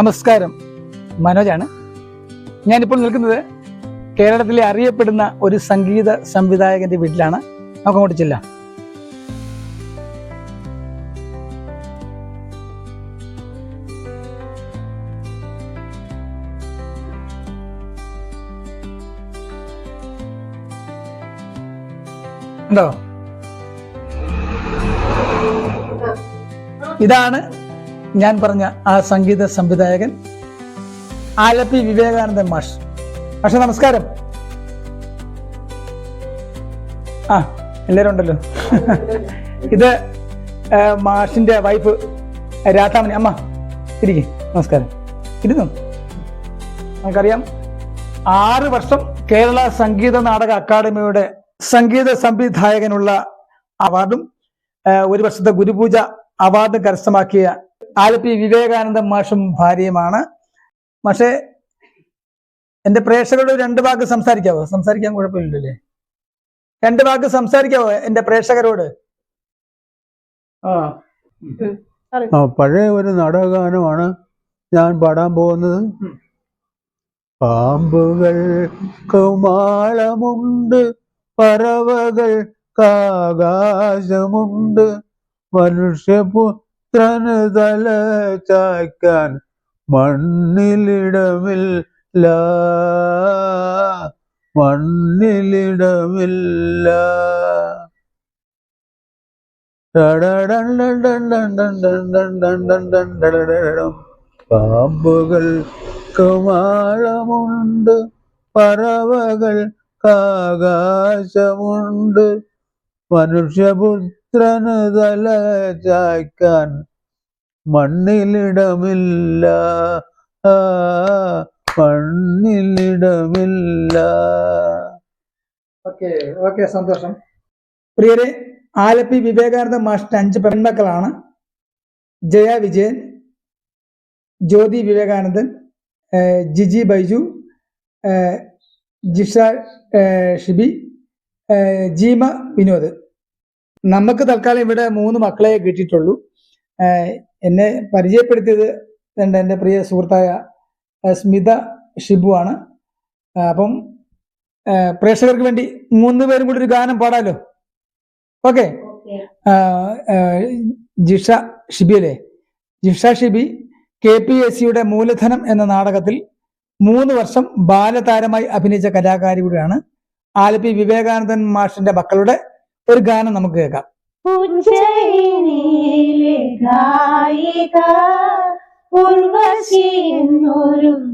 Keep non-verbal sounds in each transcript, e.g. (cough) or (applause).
നമസ്കാരം. മനോജാണ്. ഞാനിപ്പോൾ നിൽക്കുന്നത് കേരളത്തിലെ അറിയപ്പെടുന്ന ഒരു സംഗീത സംവിധായകന്റെ വീട്ടിലാണ്. നമുക്ക് അങ്ങോട്ട് ചെല്ലാം ഇതാണ് ഞാൻ പറഞ്ഞ ആ സംഗീത സംവിധായകൻ ആലപ്പി വിവേകാനന്ദൻ മാഷ്. മാഷ നമസ്കാരം. ആ എല്ലാവരും ഉണ്ടല്ലോ. (laughs) ഇത് മാഷിന്റെ വൈഫ് രാധാമണി. അമ്മ ഇരിക്കെ. നമസ്കാരം. ഇരുന്നു? നമുക്കറിയാം. ആറ് വർഷം കേരള സംഗീത നാടക അക്കാദമിയുടെ സംഗീത സംവിധായകനുള്ള അവാർഡും ഒരു വർഷത്തെ ഗുരുപൂജ അവാർഡ് കരസ്ഥമാക്കിയ ആലപ്പി വിവേകാനന്ദ മാഷും ഭാര്യയുമാണ്. പക്ഷേ എന്റെ പ്രേക്ഷകരോട് രണ്ട് വാക്ക് സംസാരിക്കാവോ? സംസാരിക്കാൻ കുഴപ്പമില്ലല്ലേ? രണ്ട് വാക്ക് സംസാരിക്കാവോ എന്റെ പ്രേക്ഷകരോട്? ആ. പഴയ ഒരു നാടകഗാനമാണ് ഞാൻ പാടാൻ പോകുന്നത്. പാമ്പുകൾ കുമാളമുണ്ട് പറവകൾ കാകാശമുണ്ട്. മനുഷ്യപുത്രന് തല ചായ്ക്കാൻ മണ്ണിലിടമില്ല. മണ്ണിലിടമില്ല. പറവകൾ കാകാശമുണ്ട്. പറവകൾക്കാകാശമുണ്ട് മനുഷ്യപുത്രന് തല മണ്ണിലിടമില്ല. മണ്ണിലിടമില്ല. ഓക്കെ ഓക്കെ സന്തോഷം. പ്രിയരെ ആലപ്പി വിവേകാനന്ദ മാഷിന്റെ അഞ്ച് പെൺമക്കളാണ്. ജയ വിജയൻ ജ്യോതി വിവേകാനന്ദൻ ജിജി ബൈജു ജിഷ ഷിബി ജീമ വിനോദ്. നമുക്ക് തൽക്കാലം ഇവിടെ മൂന്ന് മക്കളെ കിട്ടിയിട്ടുള്ളൂ. എന്നെ പരിചയപ്പെടുത്തിയത് രണ്ട് എന്റെ പ്രിയ സുഹൃത്തായ സ്മിത ഷിബു ആണ്. അപ്പം പ്രേക്ഷകർക്ക് വേണ്ടി മൂന്ന് പേരും കൂടി ഒരു ഗാനം പാടാലോ? ഓക്കെ. ജിഷ ഷിബി അല്ലേ? Jisha Shibi K P S സിയുടെ മൂലധനം എന്ന നാടകത്തിൽ മൂന്ന് വർഷം ബാലതാരമായി അഭിനയിച്ച കലാകാരി കൂടിയാണ് ആലപ്പി വിവേകാനന്ദൻ മാഷിന്റെ മക്കളുടെ ഒരു ഗാനം നമുക്ക് കേൾക്കാം. ഉജ്ജയിനിയിലെ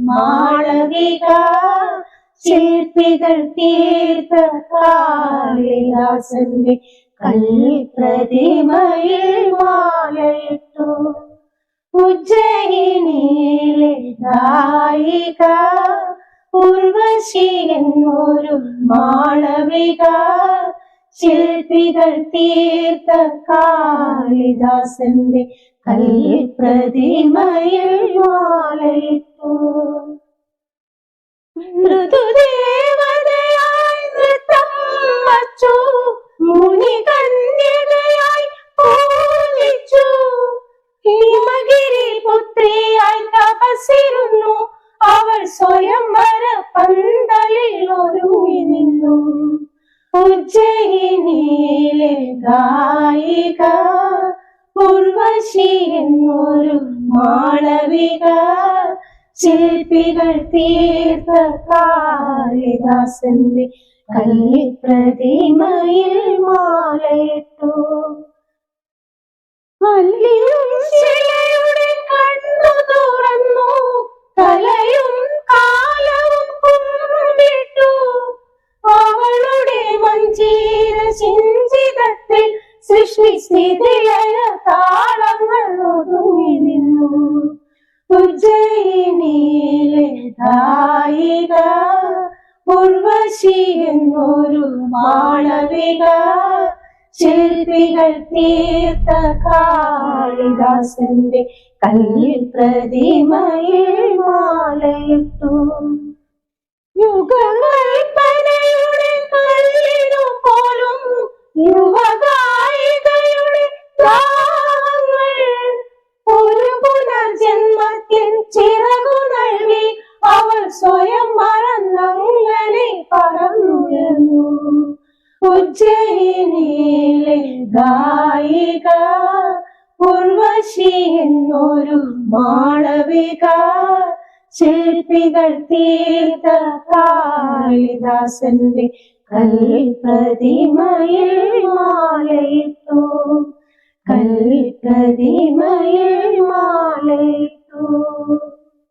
മാളവിക ശില്പികൾ തീർത്ത കൽപ്രതിമയിൽ മാലയിട്ടു. ഉജ്ജയിനിയിലെ ഗായിക ഉർവശി എന്നൊരു മാളവിക ശില്പികൾ തീർത്ത കാളിദാസന്റെ കൽപ്രതിമയിൽ മാലയിട്ടു. മൃദുദേവതയായി നൃത്തം വച്ചു. മുനി കന്യകയായി ഹിമഗിരി പുത്രിയായി തപസിരുന്നു അവൾ സ്വയംവര പന്തലിൽ ഒരുങ്ങി നിന്നു. ഉജ്ജയിനിയിലെ ഗായിക ഉർവശി എന്നൊരു മാളവിക ശില്പികൾ തീർത്ത കാളിദാസന്റെ കല്ലിപ്രതിമയിൽ മാലയിട്ടു. മല്ലിയും സൃഷ്ടി സ്ഥിതിലയ താളങ്ങൾ ഒതുങ്ങി നിന്നു. ഉജ്ജയിനിയിലെ ഗായിക ഉർവശി എന്നൊരു മാളവിക ശില്പികൾ തീർത്ത കാളിദാസന്റെ കൽപ്രതിമയിൽ മാലയിട്ടു. യുഗകൽപ്പനയുടെ ഗായിക ഉർവശി എന്നൊരു മാളവിക ശില്പികൾ തീർത്ത കാളിദാസന്റെ കൽപ്രതിമയിൽ മാലയിട്ടു. കൽപ്രതിമയിൽ മാലയിട്ടു.